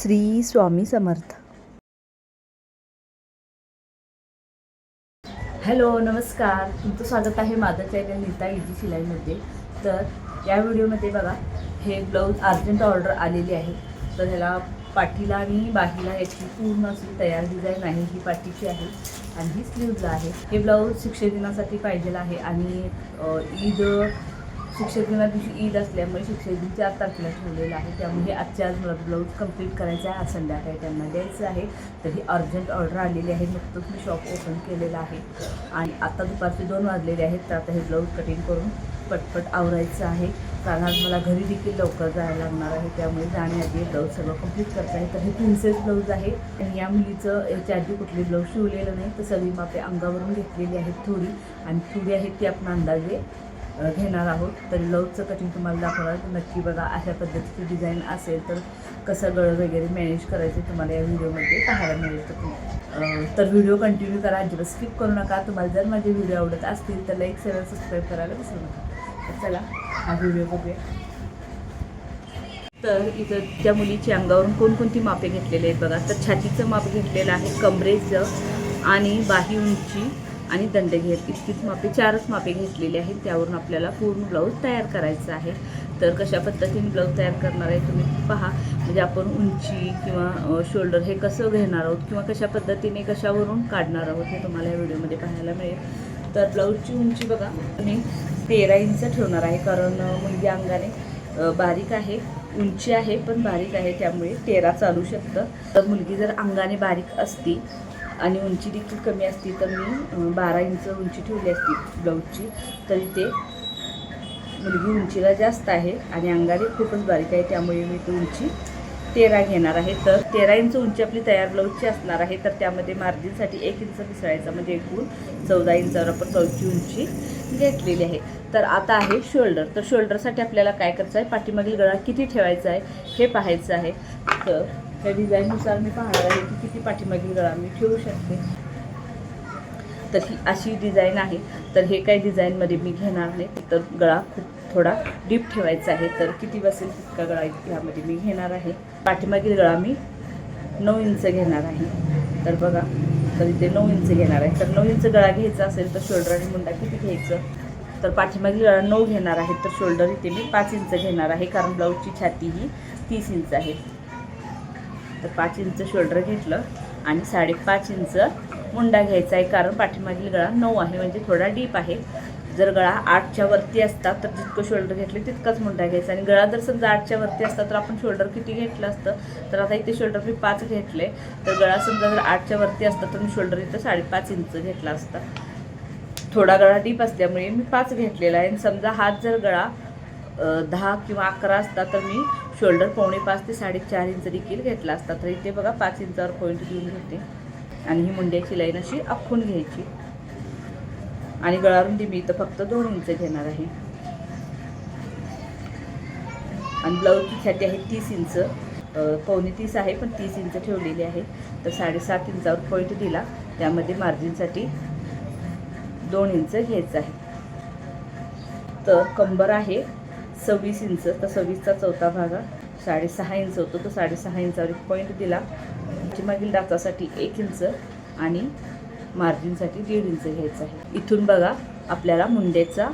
Shri Swami Samarth. Hello नमस्कार. तुमचं स्वागत आहे माझं चॅनल नीता इजी शिलाईमध्ये. तर या व्हिडिओमध्ये बघा हे ब्लाऊज अर्जंट ऑर्डर आलेली आहे. तर ह्याला पाठीला आणि बाहीला याची पूर्ण अशी तयार डिझाईन आहे. ही पाठीची आहे आणि ही स्लीवला आहे. हे ब्लाऊज शिक्षक दिनासाठी पाहिजेलं आहे आणि ईद शिक्षक दिना दिवशी ईद असल्यामुळे शिक्षक दिन चार तारखेला ठेवलेलं आहे. त्यामुळे आजच्या आज मला ब्लाऊज कंप्लीट करायचं आहे. आज संध्याकाळी त्यांना द्यायचं आहे. तर ही अर्जंट ऑर्डर आलेली आहे नुकतंच मी शॉप ओपन केलेलं आहे. आणि आता दुपारचे दोन वाजलेले आहेत. तर आता हे ब्लाऊज कटिंग करून पटपट आवरायचं आहे. कारण आज मला घरी देखील लवकर जायला लागणार आहे. त्यामुळे जाण्याआधी ब्लाऊज सगळं कंप्लीट करत आहे. तर हे प्रिन्सेस ब्लाऊज आहे. आणि या मुलीचं याच्या आधी कुठली ब्लाऊज शिवलेलं नाही. तर सगळी मापे अंगावरून घेतलेली आहेत थोडी. आणि थोडी आहेत ती आपण अंदाजे घेणार आहोत. तर लवचं कटिंग तुम्हाला दाखवणार नक्की बघा अशा पद्धतीची डिझाईन असेल तर कसं गळ वगैरे मॅनेज करायचं तुम्हाला या व्हिडिओमध्ये पाहायला मिळेल. तर तुम्ही तर व्हिडिओ कंटिन्यू करा. अजिबात स्किप करू नका. तुम्हाला जर माझे व्हिडिओ आवडत असतील तर लाईक शेअर सबस्क्राईब करायला विसरू नका. तर चला हा व्हिडिओ बघूया. तर इथं त्या मुलीची अंगावरून कोणकोणती मापे घेतलेली आहेत बघा. तर छातीचं माप घेतलेलं आहे कमरेचं आणि बाही उंची. आणि दंडघेर इतकीच मापे चारच मापे घेतलेली आहेत. त्यावरून आपल्याला पूर्ण ब्लाऊज तयार करायचं आहे. तर कशा पद्धतीने ब्लाऊज तयार करणार आहे तुम्ही पहा. म्हणजे आपण उंची किंवा शोल्डर हे कसं घेणार आहोत किंवा कशा पद्धतीने कशावरून काढणार आहोत हे तुम्हाला या व्हिडिओमध्ये पाहायला मिळेल. तर ब्लाऊजची उंची बघा मी तेरा इंच ठेवणार आहे. कारण मुलगी अंगाने बारीक आहे उंची आहे पण बारीक आहे. त्यामुळे तेरा चालू शकतं. तर मुलगी जर अंगाने बारीक असती आणि उंची देखील कमी असती तर मी बारा इंच उंची ठेवली असती ब्लाऊजची. तरी ते मुलगी उंचीला जास्त आहे आणि अंगाने खूपच बारीक आहे त्यामुळे मी ती उंची तेरा घेणार आहे. तर तेरा इंच उंची आपली तयार ब्लाऊजची असणार आहे तर त्यामध्ये मार्जिनसाठी एक इंच पिसळायचा म्हणजे एकूण चौदा इंचावर आपण ब्लाऊजची उंची घेतलेली आहे. तर आता आहे शोल्डर. तर शोल्डरसाठी आपल्याला काय करायचं आहे? पाठीमागील गळा किती ठेवायचा आहे हे पाहायचं आहे. तर त्या डिझाईननुसार मी पाहणार आहे की किती पाठीमागील गळा मी ठेवू शकते. तर ही अशी डिझाईन आहे. तर हे काही डिझाईनमध्ये मी घेणार नाही तर गळा खूप थोडा डीप ठेवायचा आहे. तर किती बसेल तितका गळा ह्यामध्ये मी घेणार आहे. पाठीमागील गळा मी नऊ इंच घेणार आहे. तर बघा तर इथे नऊ इंच घेणार आहे. तर नऊ इंच गळा घ्यायचा असेल तर शोल्डर आणि मुंडा किती घ्यायचं? तर पाठीमागील गळा नऊ घेणार आहे. तर शोल्डर इथे मी पाच इंच घेणार आहे. कारण ब्लाऊजची छाती ही तीस इंच आहे. तर पाच इंच शोल्डर घेतलं आणि साडेपाच इंच मुंडा घ्यायचा आहे कारण पाठीमागील गळा नऊ आहे म्हणजे थोडा डीप आहे. जर गळा आठच्या वरती असता तर जितकं शोल्डर घेतले तितकाच मुंडा घ्यायचा. आणि गळा जर समजा आठच्या वरती असता तर आपण शोल्डर किती घेतलं असतं? तर आता इथे शोल्डर मी पाच घेतले. तर गळा समजा जर आठच्या वरती असता तर मी शोल्डर इथं साडेपाच इंच घेतला असता. थोडा गळा डीप असल्यामुळे मी पाच घेतलेला आहे. आणि समजा हात जर गळा दहा किंवा अकरा असता तर मी शोल्डर पावणे पाच ते साडेचार इंच देखील घेतला असता. तर इथे बघा पाच इंचावर पॉईंट देऊन घेते. आणि ही मुंड्याची लाईन अशी आखून घ्यायची. आणि गळारुंदी मी इथं फक्त दोन इंच घेणार आहे. आणि ब्लाऊजची छाती आहे तीस इंच. पावणे तीस आहे पण तीस इंच ठेवलेली आहे. तर साडेसात इंचावर पॉईंट दिला. त्यामध्ये मार्जिनसाठी दोन इंच घ्यायचं आहे. तर कंबर आहे सव्वीस इंच तर सव्वीसचा चौथा भाग हा साडेसहा इंच होतो. तो साडेसहा इंचावर एक पॉईंट दिला. म्हणजे मागील डाचासाठी एक इंच आणि मार्जिनसाठी दीड इंच घ्यायचं आहे. इथून बघा आपल्याला मुंड्याचा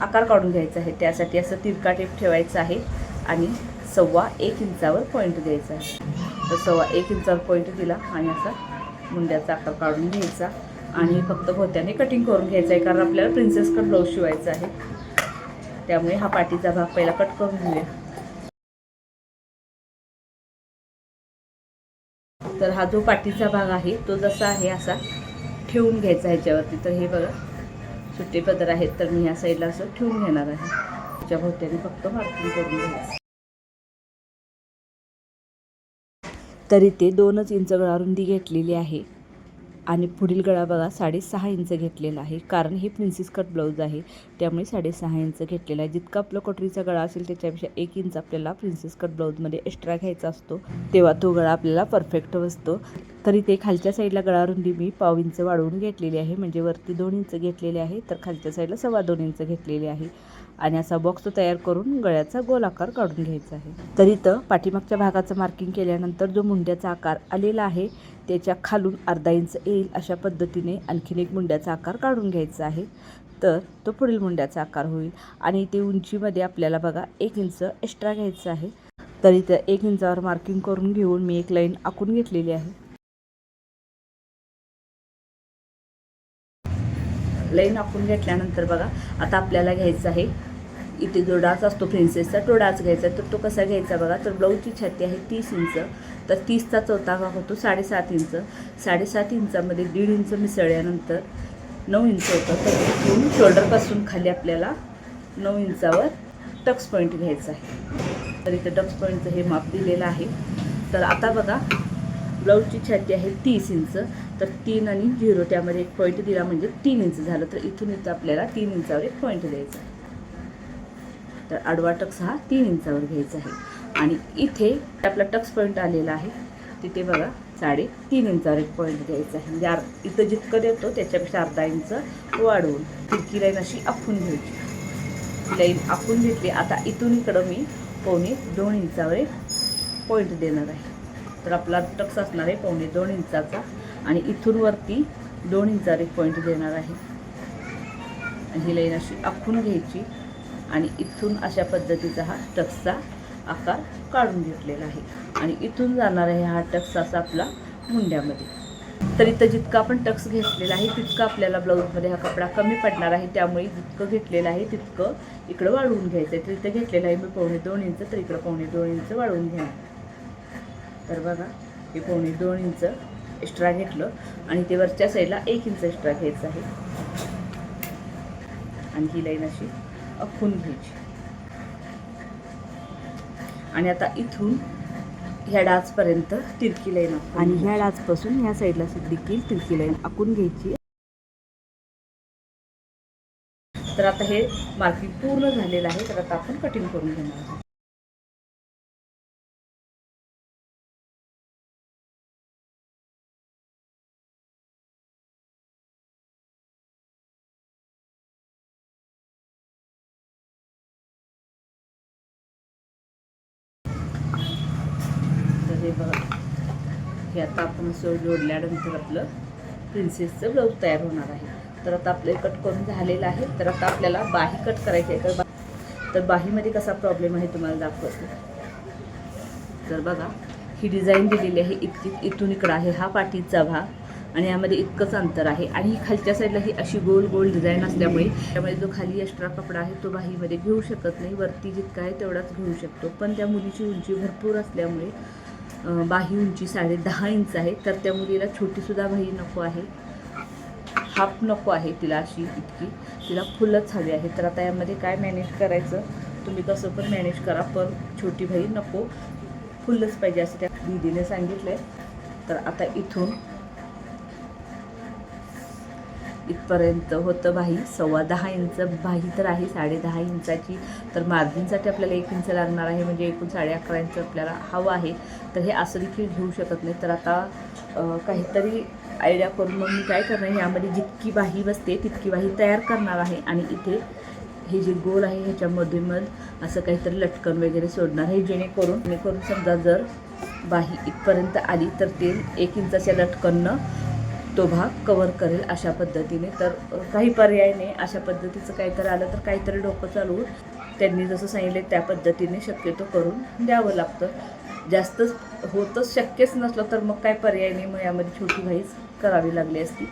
आकार काढून घ्यायचा आहे. त्यासाठी असं तिरका टेप ठेवायचं आहे आणि सव्वा एक इंचावर पॉईंट द्यायचा आहे. तर सव्वा एक इंचावर पॉईंट दिला आणि असा मुंड्याचा आकार काढून घ्यायचा. आणि फक्त होत्याने कटिंग करून घ्यायचं आहे कारण आपल्याला प्रिन्सेस कट ब्लाऊज शिवायचा आहे. त्यामुळे हा पाठीचा भाग पहिला कट करून घेऊया. तर हा जो पाठीचा भाग आहे तो जसा आहे असा ठेवून घ्यायचा ह्याच्यावरती. तर हे बघा सुट्टे पदर आहेत तर मी ह्या साईडला असं ठेवून घेणार आहे. त्याच्या भोवत्याने फक्त मार्किंग करून घ्यायचं. तरी ते दोनच इंच गळारुंदी घेतलेली आहे. आणि पुढील गळा बघा साडेसहा इंच घेतलेला आहे. कारण हे प्रिन्सेस कट ब्लाऊज आहे त्यामुळे साडेसहा इंच घेतलेला आहे. जितका आपला कटोरीचा गळा असेल त्याच्यापेक्षा एक इंच आपल्याला प्रिन्सेस कट ब्लाऊजमध्ये एक्स्ट्रा घ्यायचा असतो. तेव्हा तो गळा आपल्याला परफेक्ट बसतो. तर इथे खालच्या साईडला गळारुंदी मी पाव इंच वाढवून घेतलेली आहे. म्हणजे वरती दोन इंच घेतलेले आहे तर खालच्या साईडला सव्वा दोन इंच घेतलेले आहे. आणि असा बॉक्स तयार करून गळ्याचा गोल आकार काढून घ्यायचा आहे. तर इथं पाठीमागच्या भागाचं मार्किंग केल्यानंतर जो मुंड्याचा आकार आलेला आहे त्याच्या खालून अर्धा इंच येईल अशा पद्धतीने आणखीन एक मुंड्याचा आकार काढून घ्यायचा आहे. तर तो पुढील मुंड्याचा आकार होईल आणि ते उंचीमध्ये आपल्याला बघा एक इंच एक्स्ट्रा घ्यायचं आहे. तर इथं एक इंचावर मार्किंग करून घेऊन मी एक लाईन आखून घेतलेली आहे. लाईन आखून घेतल्यानंतर बघा आता आपल्याला घ्यायचं आहे. इथे जो डाच असतो प्रिन्सेसचा तो डाच घ्यायचा तर तो कसा घ्यायचा बघा तर ब्लाऊजची छाती आहे तीस इंच. तर तीसचा चौथा भाग होतो साडेसात इंच. साडेसात इंचामध्ये दीड इंच मिसळल्यानंतर नऊ इंच होतं. तर इथून शोल्डरपासून खाली आपल्याला नऊ इंचावर टक्स पॉईंट घ्यायचा आहे. तर इथं टक्स पॉईंटचं हे माप दिलेलं आहे. तर आता बघा ब्लाऊजची छाती आहे तीस इंच. तर तीन आणि झिरो त्यामध्ये एक पॉईंट दिला म्हणजे तीन इंच झालं. तर इथून इथं आपल्याला तीन इंचावर एक पॉईंट द्यायचा आहे. तर आडवा टक्स हा तीन इंचावर घ्यायचा आहे. आणि इथे आपला टक्स पॉईंट आलेला आहे. तिथे बघा साडे तीन इंचावर एक पॉईंट द्यायचा आहे. म्हणजे आर इथं जितकं देतो त्याच्यापेक्षा अर्धा इंच वाढवून खिडकी लाईन अशी आखून घ्यायची. लाईन आखून घेतली. आता इथून इकडं मी पावणे दोन इंचावर एक पॉईंट देणार आहे. तर आपला टक्स असणार आहे पावणे दोन इंचाचा. आणि इथून वरती दोन इंचावर एक पॉईंट देणार आहे. आणि ही लाईन अशी आखून घ्यायची. आणि इथून अशा पद्धतीचा हा टक्सचा आकार काढून घेतलेला आहे. आणि इथून जाणार आहे हा टक्स असा आपला मुंड्यामध्ये. तर इथं जितका आपण टक्स घेतलेला आहे तितकं आपल्याला ब्लाऊजमध्ये हा कपडा कमी पडणार आहे. त्यामुळे जितकं घेतलेलं आहे तितकं इकडं वाढवून घ्यायचं आहे. तर इथं घेतलेलं आहे मी पावणे दोन इंच तर इकडं पावणे दोन इंच वाढवून घेणार. तर बघा हे पावणे दोन इंच एक्स्ट्रा घेतलं आणि ते वरच्या साईडला एक इंच एक्स्ट्रा घ्यायचं आहे. आणि ही लाईन अशी अखून घ्यायची. आणि आता इथून ह्या डाचपर्यंत तिरकी लाईन आणि ह्या डाचपासून ह्या साईडला देखील तिरकी लाईन आखून घ्यायची. तर आता हे मार्किंग पूर्ण झालेलं आहे तर आता आपण कटिंग करून घेणार आहोत. हे आता आपण असं जोडल्यानंतर आपलं प्रिन्सेसचं ब्लाऊज तयार होणार आहे. तर आता आपले कट करून झालेलं आहे. तर आता आपल्याला बाही कट करायची आहे. तर बा तर बाहीमध्ये कसा प्रॉब्लेम आहे तुम्हाला दाखवते. तर बघा ही डिझाईन दिलेली आहे. इतकी इथून इकडं आहे. हा पाठीचा भाग आणि यामध्ये इतकंच अंतर आहे. आणि ही खालच्या साईडला ही अशी गोल गोल डिझाईन असल्यामुळे त्यामुळे जो खाली एक्स्ट्रा कपडा आहे तो बाहीमध्ये घेऊ शकत नाही. वरती जितका आहे तेवढाच घेऊ शकतो. पण त्या मुलीची उंची भरपूर असल्यामुळे बाही उंची साडे दहा इंच आहे. तर त्या मुलीला छोटीसुद्धा बाही नको आहे. हाफ नको आहे तिला अशी इतकी. तिला फुलच हवी आहे. तर आता यामध्ये काय मॅनेज करायचं? तुम्ही कसं पण मॅनेज करा पण छोटी बाई नको. फुलच पाहिजे असं त्या दीदीने सांगितलं आहे तर आता इथून इथपर्यंत होतं बाही सव्वा दहा इंच बाही तर आहे. साडे दहा इंचाची. तर मार्जिनसाठी आपल्याला एक इंच लागणार आहे. म्हणजे एकूण साडे अकरा इंच आपल्याला हवं आहे. तर हे असं देखील घेऊ शकत नाही. तर आता काहीतरी आयडिया करून मग मी काय करणार? यामध्ये जितकी बाही बसते तितकी बाही तयार करणार आहे. आणि इथे हे जे गोल आहे ह्याच्यामध्ये मग असं काहीतरी लटकन वगैरे सोडणार हे जेणेकरून जेणेकरून समजा जर बाही इथपर्यंत आली तर ते एक इंचाच्या लटकननं तो भाग कवर करेल अशा पद्धतीने. तर काही पर्याय नाही. अशा पद्धतीचं काहीतरी आलं तर काहीतरी डोकं चालवून त्यांनी जसं सांगितले त्या पद्धतीने शक्यतो करून द्यावं लागतं. जास्तच होतच शक्यच नसलं तर मग काय पर्याय नाही. मग यामध्ये छोटी भाईच करावी लागली असती.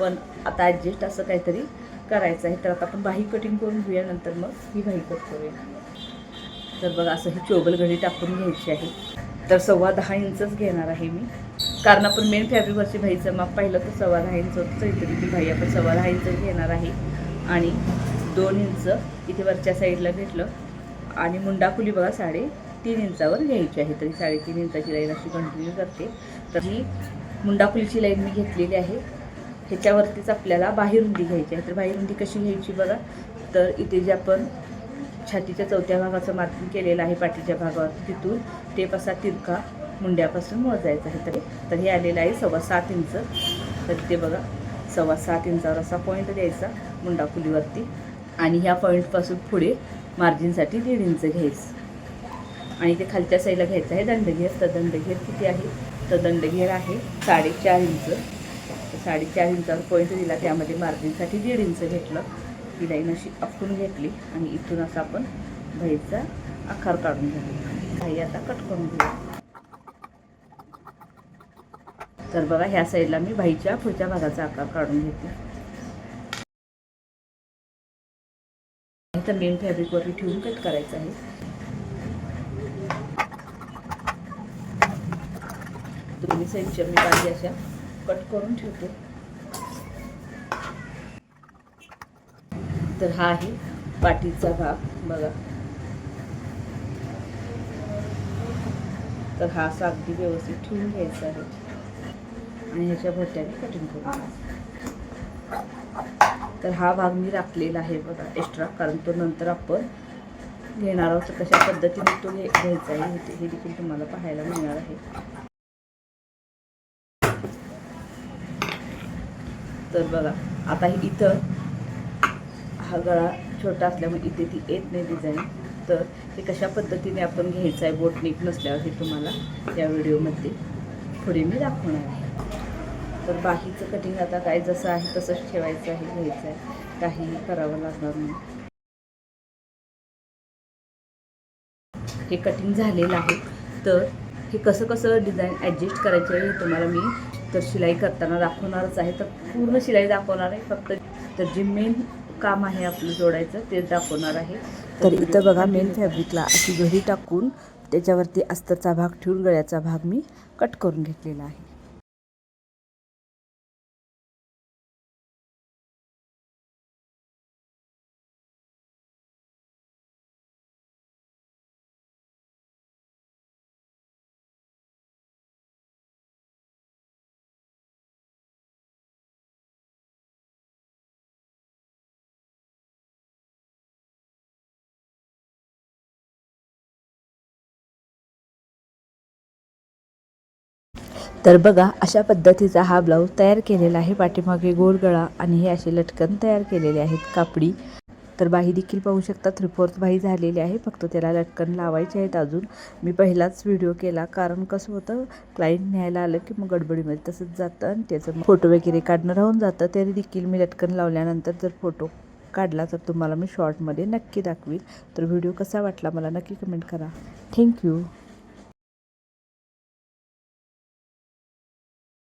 पण आता ॲडजस्ट असं काहीतरी करायचं आहे. तर आता आपण बाही कटिंग करून घेऊया. नंतर मग ही बाही कट करूया. तर बघा असं ही चोबल घडी टाकून घ्यायची आहे. तर सव्वा दहा इंचच घेणार आहे मी. कारण आपण मेन फॅब्रिकवरची भाईचं माप पाहिलं तर सव्वा दहा इंच होतं तरी ती भाई आपण सव्वा दहा इंच घेणार आहे. आणि दोन इंच इथे वरच्या साईडला घेतलं आणि मुंडाखुली बघा साडे तीन इंचावर घ्यायची आहे. तरी साडेतीन इंचाची लाईन अशी कंटिन्यू करते. तर ही मुंडाखुलीची लाईन मी घेतलेली आहे. ह्याच्यावरतीच आपल्याला बाहेरुंदी घ्यायची आहे. तर बाहेरुंदी कशी घ्यायची बघा? तर इथे जे आपण छातीच्या चौथ्या भागाचं मार्किंग केलेलं आहे पाठीच्या भागावर तिथून टेप असा तिरका मुंड्यापासून मोजायचं आहे तर. तर हे आलेलं आहे सव्वा सात इंच. तर ते बघा सव्वा सात इंचावर असा पॉईंट द्यायचा मुंडाफुलीवरती आणि ह्या पॉईंटपासून पुढे मार्जिनसाठी दीड इंच घ्यायचं. आणि ते खालच्या साईडला घ्यायचं आहे. दंडघेर. तर दंडघेर किती आहे? तर दंडघेर आहे साडेचार इंच. साडेचार इंचावर पॉईंट दिला. त्यामध्ये मार्जिनसाठी दीड इंच घेतलं. ही लाईन अशी आखून घेतली. आणि इथून असं आपण भाईचा आकार काढून घेतला. भाई आता कट करून घेऊ. तर बघा ह्या साईडला मी भाईच्या पुढच्या भागाचा आकार काढून घेतला तर मेन फॅब्रिकवरती ठेवून कट करायचं आहे. दोन्ही साईडच्या मी बाजी अशा कट करून ठेवते. तर हा आहे पाठीचा भाग बघा. तर हा असा अगदी व्यवस्थित ठेवून घ्यायचा आहे. आणि ह्याच्या मी कटिंग करून तर हा भाग मी राखलेला आहे बघा एक्स्ट्रा कारण तो नंतर आपण घेणार आहोत. तर कशा पद्धतीने तो घे घ्यायचा आहे हे हे देखील तुम्हाला पाहायला मिळणार आहे. तर बघा आता हे इथं हा गळा छोटा असल्यामुळे इथे ती येत नाही डिझाईन तर हे कशा पद्धतीने आपण घ्यायचं आहे बोट नसल्यावर हे तुम्हाला या व्हिडिओमध्ये पुढे मी दाखवणार आहे. तर बाकीचं कटिंग आता काय जसं आहे तसंच ठेवायचं आहे घ्यायचं आहे. काहीही करावं लागणार नाही. हे कटिंग झालेलं आहे. तर हे कसं कसं डिझाईन ॲडजस्ट करायचं आहे हे तुम्हाला मी तर शिलाई करताना दाखवणारच आहे. तर पूर्ण शिलाई दाखवणार आहे. फक्त तर जे मेन काम आहे आपलं जोडायचं ते दाखवणार आहे. तर इथं बघा मेन फॅब्रिकला अशी घडी टाकून त्याच्यावरती अस्तरचा भाग ठेवून गळ्याचा भाग मी कट करून घेतलेला आहे. तर बघा अशा पद्धतीचा हा ब्लाऊज तयार केलेला आहे. पाठीमागे गोल गळा आणि हे असे लटकन तयार केलेले आहेत. कापडी. तर बाही देखील पाहू शकता थ्री फोर्थ बाही झालेली आहे. फक्त त्याला लटकन लावायचे आहेत अजून. मी पहिलाच व्हिडिओ केला. कारण कसं होतं क्लायंट न्यायला आलं की मग गडबडीमध्ये तसंच जातं आणि त्याचं फोटो वगैरे काढणं राहून जातं. तरी देखील मी लटकन लावल्यानंतर जर फोटो काढला तर तुम्हाला मी शॉर्टमध्ये नक्की दाखवील. तर व्हिडिओ कसा वाटला मला नक्की कमेंट करा. थँक्यू